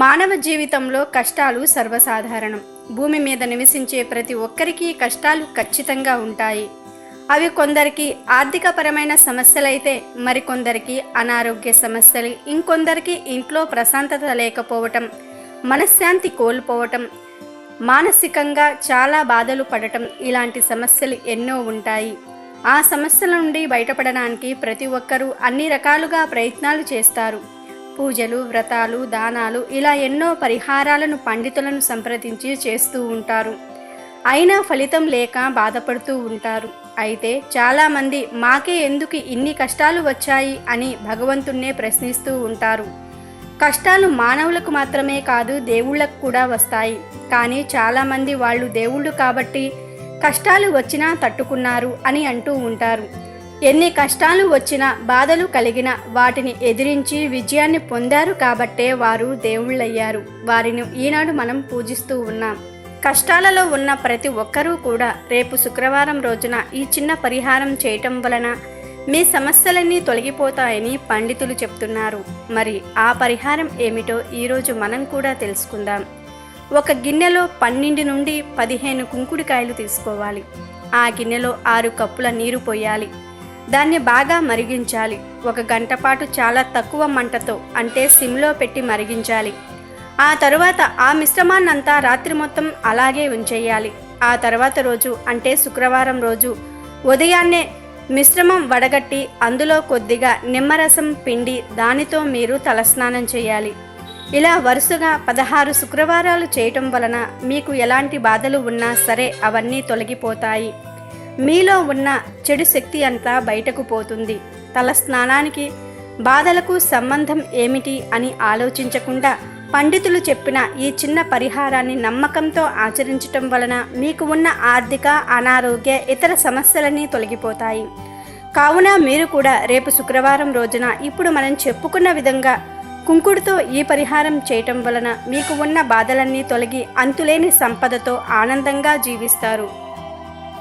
మానవ జీవితంలో కష్టాలు సర్వసాధారణం. భూమి మీద నివసించే ప్రతి ఒక్కరికి కష్టాలు ఖచ్చితంగా ఉంటాయి. అవి కొందరికి ఆర్థికపరమైన సమస్యలైతే మరికొందరికి అనారోగ్య సమస్యలు ఇంకొందరికి ఇంట్లో ప్రశాంతత లేకపోవటం మనశ్శాంతి కోల్పోవటం మానసికంగా చాలా బాధలు పడటం ఇలాంటి సమస్యలు ఎన్నో ఉంటాయి. ఆ సమస్యల నుండి బయటపడడానికి ప్రతి ఒక్కరూ అన్ని రకాలుగా ప్రయత్నాలు చేస్తారు. పూజలు వ్రతాలు దానాలు ఇలా ఎన్నో పరిహారాలను పండితులను సంప్రదించి చేస్తూ ఉంటారు. అయినా ఫలితం లేక బాధపడుతూ ఉంటారు. అయితే చాలామంది మాకే ఎందుకు ఇన్ని కష్టాలు వచ్చాయి అని భగవంతుణ్ణే ప్రశ్నిస్తూ ఉంటారు. కష్టాలు మానవులకు మాత్రమే కాదు దేవుళ్ళకు కూడా వస్తాయి. కానీ చాలామంది వాళ్ళు దేవుళ్ళు కాబట్టి కష్టాలు వచ్చినా తట్టుకున్నారు అని అంటూ ఉంటారు. ఎన్ని కష్టాలు వచ్చినా బాధలు కలిగిన వాటిని ఎదిరించి విజయాన్ని పొందారు కాబట్టే వారు దేవుళ్ళయ్యారు. వారిని ఈనాడు మనం పూజిస్తూ ఉన్నాం. కష్టాలలో ఉన్న ప్రతి ఒక్కరూ కూడా రేపు శుక్రవారం రోజున ఈ చిన్న పరిహారం చేయటం వలన మీ సమస్యలన్నీ తొలగిపోతాయని పండితులు చెప్తున్నారు. మరి ఆ పరిహారం ఏమిటో ఈరోజు మనం కూడా తెలుసుకుందాం. ఒక గిన్నెలో పన్నెండు నుండి పదిహేను కుంకుడికాయలు తీసుకోవాలి. ఆ గిన్నెలో ఆరు కప్పుల నీరు పోయాలి. దాన్ని బాగా మరిగించాలి. ఒక గంట పాటు చాలా తక్కువ మంటతో అంటే సిమ్లో పెట్టి మరిగించాలి. ఆ తరువాత ఆ మిశ్రమాన్నంతా రాత్రి మొత్తం అలాగే ఉంచేయాలి. ఆ తర్వాత రోజు అంటే శుక్రవారం రోజు ఉదయాన్నే మిశ్రమం వడగట్టి అందులో కొద్దిగా నిమ్మరసం పిండి దానితో మీరు తలస్నానం చేయాలి. ఇలా వరుసగా పదహారు శుక్రవారాలు చేయటం వలన మీకు ఎలాంటి బాధలు ఉన్నా సరే అవన్నీ తొలగిపోతాయి. మీలో ఉన్న చెడు శక్తి అంతా బయటకు పోతుంది. తల స్నానానికి బాధలకు సంబంధం ఏమిటి అని ఆలోచించకుండా పండితులు చెప్పిన ఈ చిన్న పరిహారాన్ని నమ్మకంతో ఆచరించటం వలన మీకు ఉన్న ఆర్థిక అనారోగ్య ఇతర సమస్యలన్నీ తొలగిపోతాయి. కావున మీరు కూడా రేపు శుక్రవారం రోజున ఇప్పుడు మనం చెప్పుకున్న విధంగా కుంకుడుతో ఈ పరిహారం చేయటం వలన మీకు ఉన్న బాధలన్నీ తొలగి అంతులేని సంపదతో ఆనందంగా జీవిస్తారు.